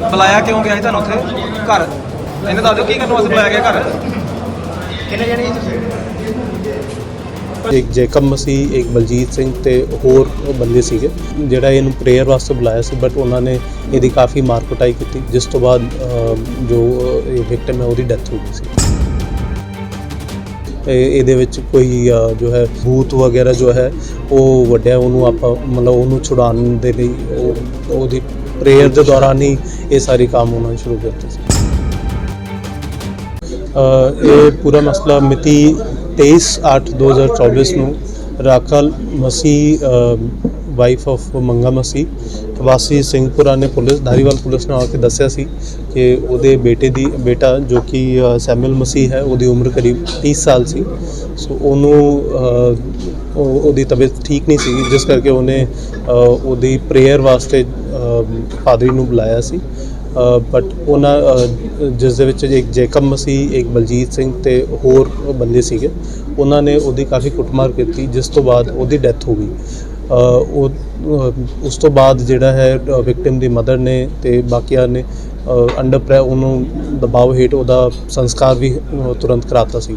ਬੁਲਾਇਆ ਕਿਉਂ ਗਿਆ ਸੀ ਤੁਹਾਨੂੰ ਉੱਥੇ? ਘਰ। ਇਹਨੇ ਦੱਸ ਦਿਓ ਕੀ ਕਰਨ ਵਾਸਤੇ ਬੁਲਾਇਆ ਗਿਆ ਘਰ? ਕਿੰਨੇ ਜਣੇ ਸੀ ਤੁਸੀਂ? ਇੱਕ ਜੇਕਬ ਮਸੀਹ ਇੱਕ ਬਲਜੀਤ ਸਿੰਘ ਤੇ ਹੋਰ ਬੰਦੇ ਸੀਗੇ ਜਿਹੜਾ ਇਹਨੂੰ ਪ੍ਰੇਅਰ ਵਾਸਤੇ ਬੁਲਾਇਆ ਸੀ ਬਟ ਉਹਨਾਂ ਨੇ ਇਹਦੀ ਕਾਫੀ ਮਾਰ ਕੁਟਾਈ ਕੀਤੀ ਜਿਸ ਤੋਂ ਬਾਅਦ ਅਹ, ਜੋ ਇਹ ਵਿਕਟਮ ਹੈ ਉਹਦੀ ਡੈਥ ਹੋ ਗਈ ਸੀ। ਇਹਦੇ ਵਿੱਚ ਕੋਈ ਜੋ ਹੈ ਭੂਤ ਵਗੈਰਾ ਜੋ ਹੈ ਉਹ ਵੱਡਿਆ ਉਹਨੂੰ ਆਪਾਂ ਮਤਲਬ ਉਹਨੂੰ ਛੁਡਾਉਣ ਦੇ ਲਈ ਉਹਦੀ ਪ੍ਰੇਅਰ ਦੇ ਦੌਰਾਨ ਹੀ ਇਹ ਸਾਰੇ ਕੰਮ ਹੋਣਾ ਸ਼ੁਰੂ ਕਰਤੇ ਸੀ। ਇਹ ਪੂਰਾ ਮਸਲਾ ਮਿਤੀ 23/8/2024 ਨੂੰ ਰਾਖਲ ਮਸੀਹ ਵਾਈਫ ਆਫ ਮੰਗਾ ਮਸੀਹ ਵਾਸੀ ਸਿੰਘਪੁਰਾ ਨੇ ਪੁਲਿਸ ਧਾਰੀਵਾਲ ਪੁਲਿਸ ਨੇ ਆ ਕੇ ਦੱਸਿਆ ਸੀ ਕਿ ਉਹਦੇ ਬੇਟੇ ਦੀ ਬੇਟਾ ਜੋ ਕਿ ਅ, ਸੈਮੂਅਲ ਮਸੀਹ ਹੈ ਉਹਦੀ ਉਮਰ ਕਰੀਬ 30 ਸਾਲ ਸੀ। ਸੋ ਉਹਨੂੰ ਉਹਦੀ ਤਬੀਅਤ ਠੀਕ ਨਹੀਂ ਸੀ ਜਿਸ ਕਰਕੇ ਉਹਨੇ ਉਹਦੀ ਪ੍ਰੇਅਰ ਵਾਸਤੇ ਅ, ਪਾਦਰੀ ਨੂੰ ਬੁਲਾਇਆ ਸੀ। ਬਟ ਉਹਨਾਂ ਜਿਸ ਦੇ ਵਿੱਚ ਇੱਕ ਜੇਕਬ ਮਸੀਹ ਇੱਕ ਬਲਜੀਤ ਸਿੰਘ ਤੇ ਹੋਰ ਬੰਦੇ ਸੀਗੇ ਉਹਨਾਂ ਨੇ ਉਹਦੀ ਕਾਫੀ ਕੁੱਟਮਾਰ ਕੀਤੀ ਜਿਸ ਤੋਂ ਬਾਅਦ ਉਹਦੀ ਡੈਥ ਹੋ ਗਈ। ਉਹ ਉਸ ਤੋਂ ਬਾਅਦ ਜਿਹੜਾ ਹੈ ਵਿਕਟਿਮ ਦੀ ਮਦਰ ਨੇ ਤੇ ਬਾਕੀਆਂ ਨੇ ਅੰਡਰ ਪ੍ਰੈ ਉਹਨੂੰ ਦਬਾਅ ਹੇਠ ਉਹਦਾ ਸੰਸਕਾਰ ਵੀ ਤੁਰੰਤ ਕਰਾਤਾ ਸੀ।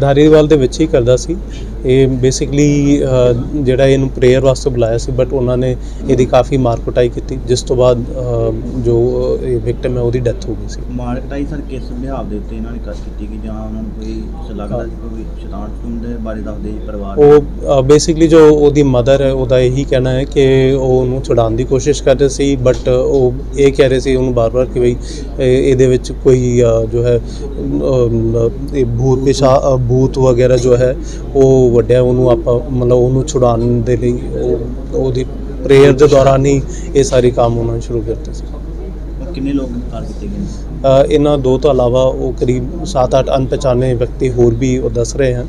ਧਾਰੀਵਾਲ ਦੇ ਵਿੱਚ ਹੀ ਕਰਦਾ ਸੀ। ਇਹ ਬੇਸਿਕਲੀ ਜਿਹੜਾ ਇਹਨੂੰ ਪ੍ਰੇਅਰ ਵਾਸਤੇ ਬੁਲਾਇਆ ਸੀ ਬਟ ਉਹਨਾਂ ਨੇ ਇਹਦੀ ਕਾਫੀ ਮਾਰ ਕੁਟਾਈ ਕੀਤੀ ਜਿਸ ਤੋਂ ਬਾਅਦ ਜੋ ਇਹ ਵਿਕਟਮ ਹੈ ਉਹਦੀ ਡੈਥ ਹੋ ਗਈ ਸੀ ਮਾਰਕਟਾਈ ਸਰ ਕਿਸ ਵਿਹਾਰ ਦੇ ਉੱਤੇ ਇਹਨਾਂ ਨੇ ਕਸ ਕੀਤੀ ਕਿ ਜਾਂ ਉਹਨਾਂ ਨੂੰ ਕੋਈ ਲੱਗਦਾ ਸੀ ਕੋਈ ਸ਼ੈਤਾਨ ਸ਼ਤੂਨ ਦੇ ਬਾਰੇ ਦੱਸਦੇ ਪਰਿਵਾਰ? ਉਹ ਬੇਸਿਕਲੀ ਜੋ ਉਹਦੀ ਮਦਰ ਹੈ ਉਹਦਾ ਇਹੀ ਕਹਿਣਾ ਹੈ ਕਿ ਉਹ ਉਹਨੂੰ ਛੁਡਾਉਣ ਦੀ ਕੋਸ਼ਿਸ਼ ਕਰ ਰਹੇ ਸੀ ਬਟ ਉਹ ਇਹ ਕਹਿ ਰਹੇ ਸੀ ਉਹਨੂੰ ਬਾਰ-ਬਾਰ ਕਿ ਇਹ- ਇਹਦੇ ਵਿੱਚ ਕੋਈ ਜੋ ਹੈ ਇਹ ਭੂਤ ਪਿਸ਼ਾ ਭੂਤ ਵਗੈਰਾ ਜੋ ਹੈ ਉਹ ਵੱਡਿਆ ਉਹਨੂੰ ਆਪਾਂ ਮਤਲਬ ਉਹਨੂੰ ਛੁਡਾਉਣ ਦੇ ਲਈ ਉਹ ਉਹਦੀ ਪ੍ਰੇਅਰ ਦੇ ਦੌਰਾਨ ਹੀ ਇਹ ਸਾਰੇ ਕੰਮ ਹੋਣਾ ਸ਼ੁਰੂ ਕਰਤੇ ਸੀ। ਉਹ ਕਿੰਨੇ ਲੋਕ ਕਾਰ ਕੀਤੇ ਗਏ ਨੇ? ਅ, ਇਹਨਾਂ ਦੋ ਤੋਂ ਇਲਾਵਾ ਉਹ ਕਰੀਬ 7-8 ਅਣਪਛਾਣੇ ਵਿਅਕਤੀ ਹੋਰ ਵੀ ਉਹ ਦੱਸ ਰਹੇ ਹਨ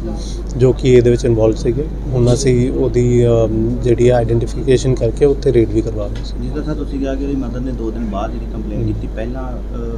ਜੋ ਕਿ ਇਹਦੇ ਵਿੱਚ ਇਨਵੋਲਵ ਸੀਗੇ। ਹੁਣ ਅਸੀਂ ਉਹਦੀ ਅਮ, ਜਿਹੜੀ ਆਈਡੈਂਟੀਫਿਕੇਸ਼ਨ ਕਰਕੇ ਉੱਥੇ ਰੇਡ ਵੀ ਕਰਵਾ ਰਹੇ ਸੀ ਜਿਸ ਤਰ੍ਹਾਂ ਤੁਸੀਂ ਕਿਹਾ ਕਿ ਉਹਦੀ ਮਦਰ ਨੇ 2 ਦਿਨ ਬਾਅਦ ਜਿਹੜੀ ਕੰਪਲੇਂਟ ਕੀਤੀ ਪਹਿਲਾਂ ਅਹ,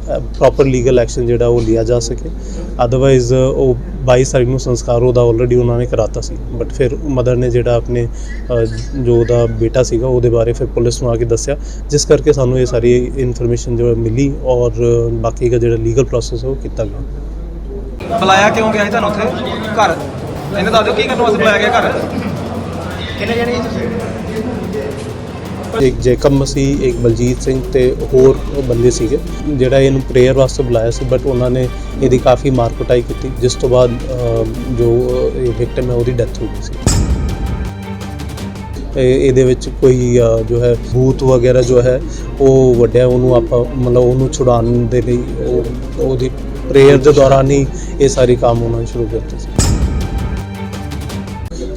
ਪ੍ਰੋਪਰ ਲੀਗਲ ਐਕਸ਼ਨ ਜਿਹੜਾ ਉਹ ਲਿਆ ਜਾ ਸਕੇ। ਅਦਰਵਾਈਜ਼ ਉਹ 22 ਤਾਰੀਖ ਨੂੰ ਸੰਸਕਾਰ ਉਹਦਾ ਆਲਰੇਡੀ ਉਹਨਾਂ ਨੇ ਕਰਾਤਾ ਸੀ। ਬਟ ਫਿਰ ਮਦਰ ਨੇ ਜਿਹੜਾ ਆਪਣੇ ਜੋ ਉਹਦਾ ਬੇਟਾ ਸੀਗਾ, ਉਹਦੇ ਬਾਰੇ ਫਿਰ ਪੁਲਿਸ ਨੂੰ ਆ ਕੇ ਦੱਸਿਆ। ਜਿਸ ਕਰਕੇ ਸਾਨੂੰ ਇਹ ਸਾਰੀ ਇਨਫੋਰਮੇਸ਼ਨ ਜੋ ਮਿਲੀ ਔਰ ਬਾਕੀ ਦਾ ਜਿਹੜਾ ਲੀਗਲ ਪ੍ਰੋਸੈਸ ਹੈ ਉਹ ਕੀਤਾ ਗਿਆ। ਬੁਲਾਇਆ ਕਿਉਂ ਗਿਆ ਸੀ ਤੁਹਾਨੂੰ ਉੱਥੇ? ਘਰ। ਇਹਨੇ ਦੱਸ ਦਿਓ, ਕੀ ਕਰਨ ਵਾਸਤੇ ਬੁਲਾਇਆ ਗਿਆ ਘਰ? ਕਿੰਨੇ ਜਣੇ ਤੁਸੀਂ? ਇੱਕ ਜੇਕਬ ਮਸੀਹ, ਇੱਕ ਬਲਜੀਤ ਸਿੰਘ ਤੇ ਹੋਰ ਬੰਦੇ ਸੀਗੇ, ਜਿਹੜਾ ਇਹਨੂੰ ਪ੍ਰੇਅਰ ਵਾਸਤੇ ਬੁਲਾਇਆ ਸੀ ਬਟ ਉਹਨਾਂ ਨੇ ਇਹਦੀ ਕਾਫੀ ਮਾਰ ਕੁਟਾਈ ਕੀਤੀ, ਜਿਸ ਤੋਂ ਬਾਅਦ ਜੋ ਇਹ ਵਿਕਟਮ ਹੈ, ਉਹਦੀ ਡੈਥ ਹੋ ਗਈ ਸੀ। ਇਹਦੇ ਵਿੱਚ ਕੋਈ ਜੋ ਹੈ, ਭੂਤ ਵਗੈਰਾ ਜੋ ਹੈ, ਉਹ ਵੱਡਿਆ, ਉਹਨੂੰ ਆਪਾਂ, ਮਤਲਬ ਉਹਨੂੰ ਛੁਡਾਉਣ ਦੇ ਲਈ ਉਹਦੀ ਪ੍ਰੇਅਰ ਦੇ ਦੌਰਾਨ ਹੀ ਇਹ ਸਾਰੇ ਕੰਮ ਹੋਣਾ ਸ਼ੁਰੂ ਕਰਤੇ ਸੀ।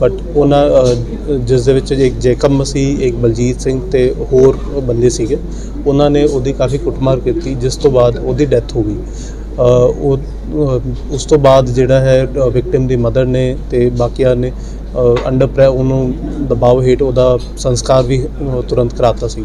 ਬਟ ਉਹਨਾਂ ਜਿਸ ਦੇ ਵਿੱਚ ਇੱਕ ਜੇਕਬ ਮਸੀਹ, ਇੱਕ ਬਲਜੀਤ ਸਿੰਘ ਤੇ ਹੋਰ ਬੰਦੇ ਸੀਗੇ, ਉਹਨਾਂ ਨੇ ਉਹਦੀ ਕਾਫੀ ਕੁੱਟਮਾਰ ਕੀਤੀ, ਜਿਸ ਤੋਂ ਬਾਅਦ ਉਹਦੀ ਡੈਥ ਹੋ ਗਈ। ਉਹ ਉਸ ਤੋਂ ਬਾਅਦ ਜਿਹੜਾ ਹੈ ਵਿਕਟਿਮ ਦੀ ਮਦਰ ਨੇ ਤੇ ਬਾਕੀਆਂ ਨੇ ਅੰਡਰ ਪ੍ਰੈ ਉਹਨੂੰ ਦਬਾਅ ਹੇਠ ਉਹਦਾ ਸੰਸਕਾਰ ਵੀ ਤੁਰੰਤ ਕਰਾਤਾ ਸੀ।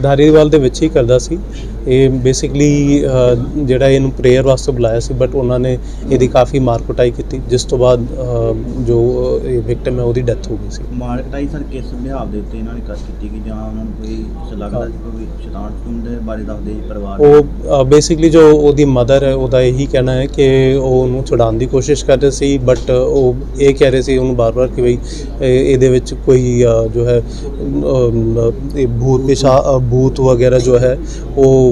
ਧਾਰੀਵਾਲ ਦੇ ਵਿੱਚ ਹੀ ਕਰਦਾ ਸੀ। ਇਹ ਬੇਸਿਕਲੀ ਜਿਹੜਾ ਇਹਨੂੰ ਪ੍ਰੇਅਰ ਵਾਸਤੇ ਬੁਲਾਇਆ ਸੀ ਬਟ ਉਹਨਾਂ ਨੇ ਇਹਦੀ ਕਾਫੀ ਮਾਰ ਕੁਟਾਈ ਕੀਤੀ ਜਿਸ ਤੋਂ ਬਾਅਦ ਜੋ ਇਹ ਵਿਕਟਮ ਹੈ ਉਹਦੀ ਡੈਥ ਹੋ ਗਈ ਸੀ ਮਾਰਕਟਾਈ ਸਰ ਕਿਸ ਵਿਹਾਰ ਦੇ ਉੱਤੇ ਇਹਨਾਂ ਨੇ ਕਸ ਕੀਤੀ ਕਿ ਜਾਂ ਉਹਨਾਂ ਨੂੰ ਕੋਈ ਲੱਗਦਾ ਸੀ ਕੋਈ ਸ਼ੈਤਾਨ ਟੂਮ ਦੇ ਬਾਰੇ ਦੱਸਦੇ ਪਰਿਵਾਰ? ਉਹ ਬੇਸਿਕਲੀ ਜੋ ਉਹਦੀ ਮਦਰ ਹੈ ਉਹਦਾ ਇਹੀ ਕਹਿਣਾ ਹੈ ਕਿ ਉਹ ਉਹਨੂੰ ਛੁਡਾਉਣ ਦੀ ਕੋਸ਼ਿਸ਼ ਕਰ ਰਹੇ ਸੀ ਬਟ ਉਹ ਇਹ ਕਹਿ ਰਹੇ ਸੀ ਉਹਨੂੰ ਬਾਰ-ਬਾਰ ਕਿ ਇਹ- ਇਹਦੇ ਵਿੱਚ ਕੋਈ ਜੋ ਹੈ ਇਹ ਭੂਤ ਪਿਸ਼ਾ ਭੂਤ ਵਗੈਰਾ ਜੋ ਹੈ ਉਹ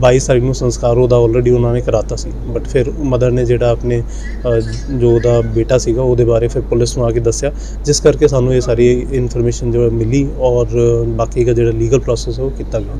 22 ਤਾਰੀਖ ਨੂੰ ਸੰਸਕਾਰ ਉਹਦਾ ਆਲਰੇਡੀ ਉਹਨਾਂ ਨੇ ਕਰਾਤਾ ਸੀ। ਬਟ ਫਿਰ ਮਦਰ ਨੇ ਜਿਹੜਾ ਆਪਣੇ ਜੋ ਉਹਦਾ ਬੇਟਾ ਸੀਗਾ, ਉਹਦੇ ਬਾਰੇ ਫਿਰ ਪੁਲਿਸ ਨੂੰ ਆ ਕੇ ਦੱਸਿਆ। ਜਿਸ ਕਰਕੇ ਸਾਨੂੰ ਇਹ ਸਾਰੀ ਇਨਫੋਰਮੇਸ਼ਨ ਜੋ ਮਿਲੀ ਔਰ ਬਾਕੀ ਦਾ ਜਿਹੜਾ ਲੀਗਲ ਪ੍ਰੋਸੈਸ ਹੈ, ਉਹ ਕੀਤਾ ਗਿਆ।